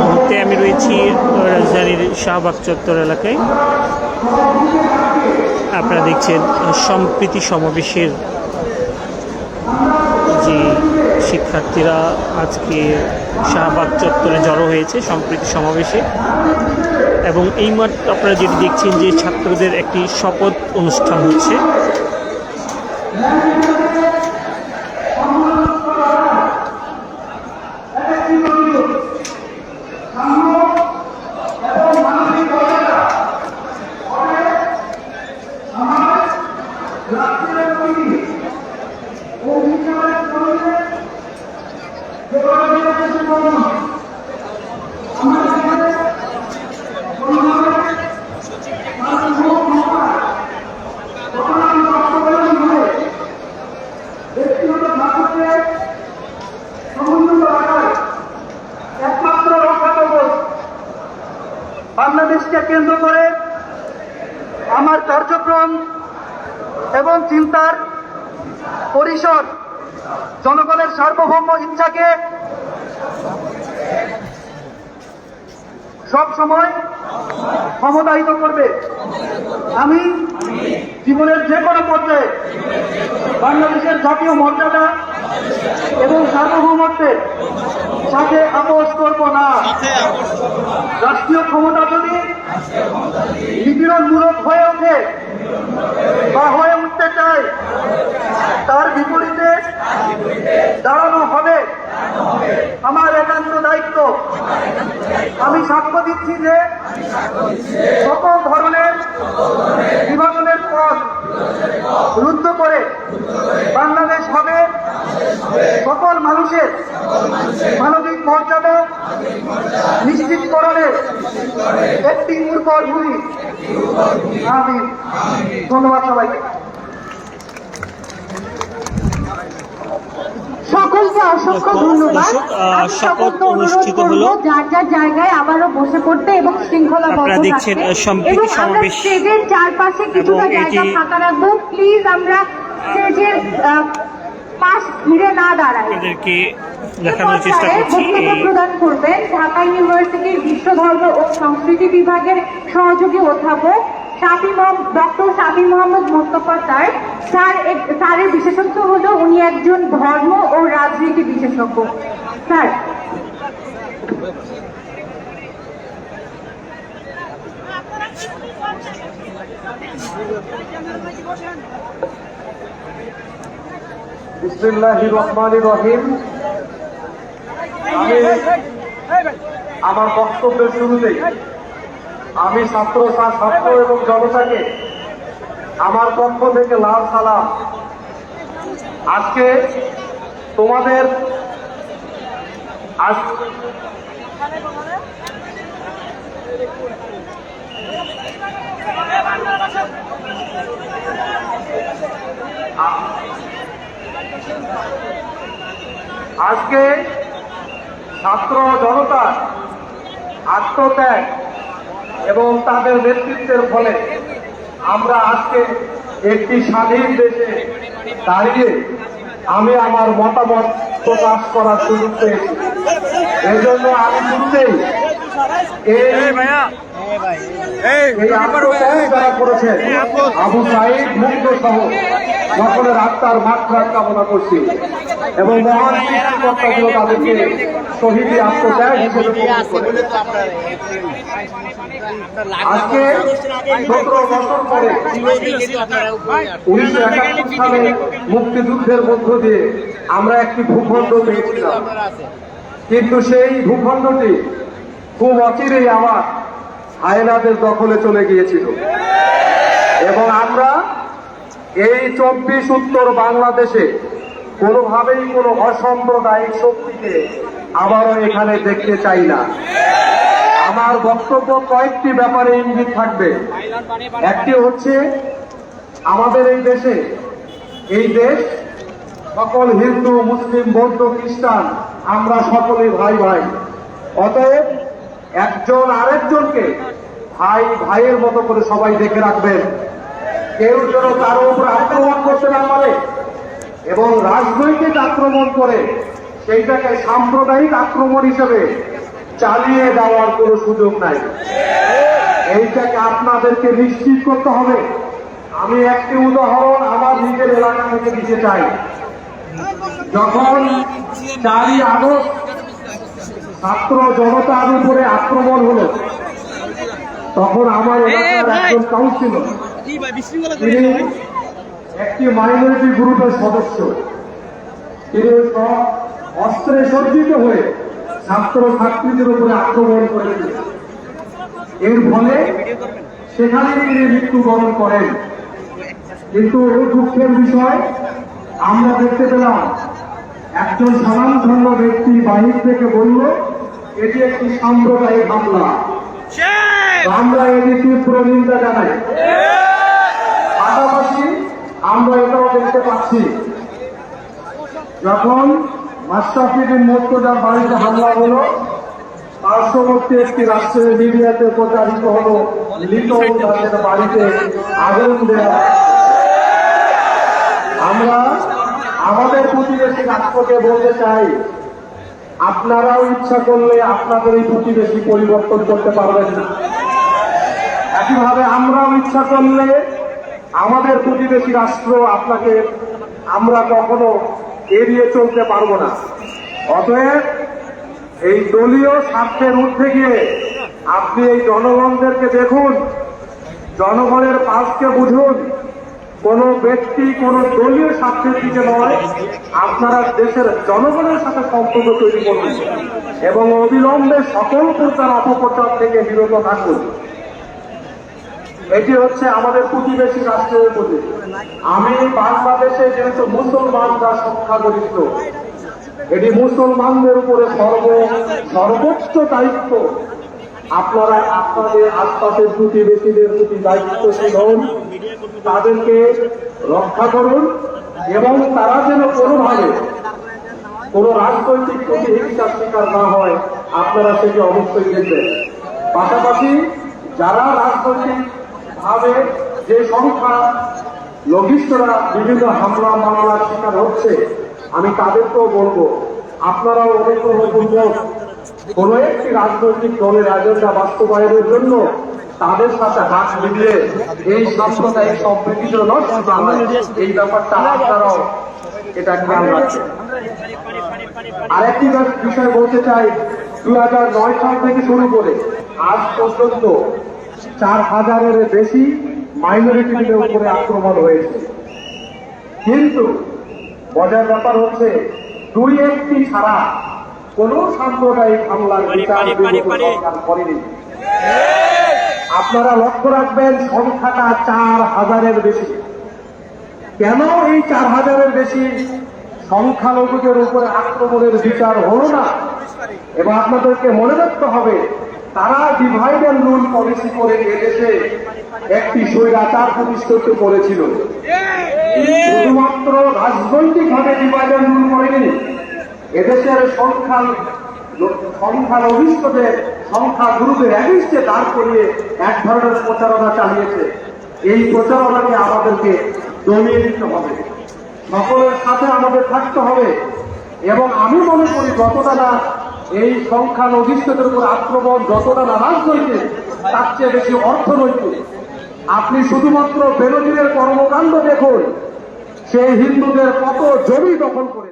মুহূর্তে আমি রয়েছি, রাজধানীর শাহবাগ চত্বর এলাকায়। আপনারা দেখছেন সম্প্রীতি সমাবেশের যে শিক্ষার্থীরা আজকে শাহবাগ চত্বরে জড়ো হয়েছে সম্প্রীতি সমাবেশে। এবং এই মাঠ আপনারা যেটি দেখছেন যে ছাত্রদের একটি শপথ অনুষ্ঠান হচ্ছে। এবং চিন্তার পরিসর জনগণের সার্বভৌম ইচ্ছাকে সব সময় ক্ষমতায়িত করবে। আমি জীবনের যে কোনো পর্যায়ে বাংলাদেশের জাতীয় মর্যাদা এবং সার্বভৌমত্বের সাথে আপোষ করব না। রাষ্ট্রীয় ক্ষমতা যদি নিপীড়নমূলক হয়ে ওঠে বা হয়ে উঠতে চায় তার বিপরীতে দাঁড়ানো হবে। আমার একান্ত দায়িত্ব। আমি সাক্ষ্য দিচ্ছি যে সকল ধরনের বিভাজনের পথ রুদ্ধ করে বাংলাদেশ হবে সকল মানুষের মানবিক মর্যাদা নিশ্চিত নিশ্চিতকরণের একটি উর্বর ভূমি। আমি ধন্যবাদ সবাইকে। সকলকে অসংখ্য ধন্যবাদ। শপথ অনুষ্ঠিত হলো। যার যার জায়গায় আবারও বসে পড়তে এবং শৃঙ্খলা আপনারা দেখছেন, সম্প্রীতি সমাবেশ। স্টেজের চারপাশে কিছুটা জায়গা ফাঁকা রাখব। প্লিজ আমরা স্টেজের পাশ ঘিরে না দাঁড়াই আপনাদেরকে দেখানোর চেষ্টা করছি বক্তব্য প্রদান করবেন ঢাকা ইউনিভার্সিটির বিশ্ব ধর্ম ও সংস্কৃতি বিভাগের সহযোগী অধ্যাপক Mohammad doctor Shafi Mohammad Mostafa sir. Sir স্যারের বিশেষত্ব হলো উনি একজন ধর্ম ও রাজনীতি বিশেষজ্ঞ। স্যার। রহিম। আমি আমার বক্তব্যের শুরুতেই আমি ছাত্র ছাত্র এবং জনতাকে আমার পক্ষ থেকে লাল সালাম। আজকে তোমাদের আজ আজকে ছাত্র জনতা আত্মত্যাগ এবং তাদের নেতৃত্বের ফলে আমরা আজকে একটি স্বাধীন দেশে দাঁড়িয়ে আমি আমার মতামত প্রকাশ করার সুযোগ পেয়েছি। এই জন্য আমি শুরুতেই এই এই আত্মত্যাগ যারা করেছে আবু সাইদ মুগ্ধ সহ সকলের আত্মার মাত্রা কামনা করছি। এবং মহান তাদেরকে শহীদ আজকে সতেরো বছর পরে উনিশশো একাত্তর সালে মুক্তিযুদ্ধের মধ্য দিয়ে আমরা একটি ভূখণ্ড পেয়েছিলাম। কিন্তু সেই ভূখণ্ডটি খুব অচিরেই আবার হায়নাদের দখলে চলে গিয়েছিল। এবং আমরা এই চব্বিশ উত্তর বাংলাদেশে কোনোভাবেই কোনো অসাম্প্রদায়িক শক্তিকে আবারও এখানে দেখতে চাই না। আমার বক্তব্য কয়েকটি ব্যাপারে ইঙ্গিত থাকবে। একটি হচ্ছে, আমাদের এই দেশে, এই দেশ সকল হিন্দু, মুসলিম, বৌদ্ধ, খ্রিস্টান, আমরা সকলে ভাই ভাই। অতএব একজন আরেকজনকে ভাই ভাইয়ের মতো করে সবাই দেখে রাখবেন। কেউ যেন কারও উপর আক্রমণ করতে না পারে এবং রাজনৈতিক আক্রমণ করে সেইটাকে সাম্প্রদায়িক আক্রমণ হিসেবে চালিয়ে যাওয়ার কোনো সুযোগ নাই। এইটাকে আপনাদেরকে নিশ্চিত করতে হবে। আমি একটি উদাহরণ আমার নিজের এলাকা থেকে দিতে চাই। যখন চারই আগস্ট ছাত্র জনতার উপরে আক্রমণ হলো তখন আমার এলাকার একজন কাউন্সিলর তিনি একটি মাইনরিটি গ্রুপের সদস্য। তিনি অস্ত্রে সজ্জিত হয়ে ছাত্র ছাত্রীদের উপরে আক্রমণ করেছিলেন এর ফলে সেখানে তিনি মৃত্যুবরণ করেন। কিন্তু দুঃখের বিষয় আমরা দেখতে পেলাম একজন স্বনামধন্য ব্যক্তি বাহির থেকে বলল এটি একটি সাম্প্রদায়িক হামলা। আমরা এটি তীব্র নিন্দা জানাই পাশাপাশি আমরা এটাও দেখতে পাচ্ছি যখন মাস্টাফিদিন মোর্তজার বাড়িতে হামলা হলো পার্শ্ববর্তী একটি রাষ্ট্রের মিডিয়াতে প্রচারিত হলো লিটন বাড়িতে আগুন দেওয়া আমরা আমাদের প্রতিবেশী রাষ্ট্রকে বলতে চাই, আপনারাও ইচ্ছা করলে আপনাদের এই প্রতিবেশী পরিবর্তন করতে পারবেন না। একইভাবে আমরাও ইচ্ছা করলে আমাদের প্রতিবেশী রাষ্ট্র আপনাকে আমরা কখনো এড়িয়ে চলতে পারব না। অতএব এই দলীয় স্বার্থের ঊর্ধ্বে গিয়ে আপনি এই জনগণদেরকে দেখুন, জনগণের পাশকে বুঝুন। কোন ব্যক্তি, কোন দলীয় স্বার্থের দিকে নয়, আপনারা দেশের জনগণের সাথে সম্পর্ক তৈরি করুন এবং অবিলম্বে সকল প্রকার অপপ্রচার থেকে বিরত থাকুন। এটি হচ্ছে আমাদের প্রতিবেশী রাষ্ট্রের প্রতি আমি বাংলাদেশে যেহেতু মুসলমানরা সংখ্যাগরিষ্ঠ, এটি মুসলমানদের উপরে সর্ব, সর্বোচ্চ দায়িত্ব। আপনারা, আপনাদের আশপাশের প্রতিবেশীদের প্রতি দায়িত্বশীল হন তাদেরকে রক্ষা করুন এবং তারা যেন কোনোভাবে কোন রাজনৈতিক প্রতিহিংসার শিকার না হয়, আপনারা সেটি অবশ্যই দেখবেন। পাশাপাশি যারা রাজনৈতিক ভাবে যে সংখ্যা লঘিষ্ঠরা বিভিন্ন হামলা, মামলার শিকার হচ্ছে, আমি তাদেরকেও বলব, আপনারাও অনুগ্রহপূর্বক কোন একটি রাজনৈতিক দলের এজেন্ডা বাস্তবায়নের জন্য তাদের সাথে হাত মিলিয়ে এই সাম্প্রদায়িক সম্প্রীতি এই ব্যাপারটা আপনারাও এটা খেয়াল রাখবেন আরেকটি বিষয় বলতে চাই, দুই হাজার নয় সাল থেকে শুরু করে আজ পর্যন্ত চার হাজারের বেশি মাইনরিটিদের উপরে আক্রমণ হয়েছে। কিন্তু মজার ব্যাপার হচ্ছে দুই একটি ছাড়া কোন সাম্প্রদায়িক হামলার বিচার করেনি। আপনারা লক্ষ্য রাখবেন সংখ্যাটা চার হাজারের বেশি। কেন এই চার হাজারের বেশি সংখ্যালঘুদের উপরে আক্রমণের বিচার হলো না? এবং আপনাদেরকে মনে রাখতে হবে তারা ডিভাইড অ্যান্ড রুল পলিসি করে এদেশে একটি স্বৈরাচার প্রতিষ্ঠিত করেছিল। শুধুমাত্র রাজনৈতিকভাবে ডিভাইড অ্যান্ড রুল করেনি, এদেশের সংখ্যা সংখ্যালঘিষ্ঠদের সংখ্যা গুরুদের অ্যাগেন্স্টে দাঁড় করিয়ে এক ধরনের প্রচারণা চালিয়েছে। এই প্রচারণাকে আমাদেরকে দমিয়ে দিতে হবে। সকলের সাথে আমাদের থাকতে হবে। এবং আমি মনে করি যতটা না এই সংখ্যা লঘিষ্ঠদের উপর আক্রমণ যতটা নারাজ রাজনৈতিক তার চেয়ে বেশি অর্থনৈতিক। আপনি শুধুমাত্র বেরোজিনের কর্মকাণ্ড দেখুন, সেই হিন্দুদের কত জমি দখল করে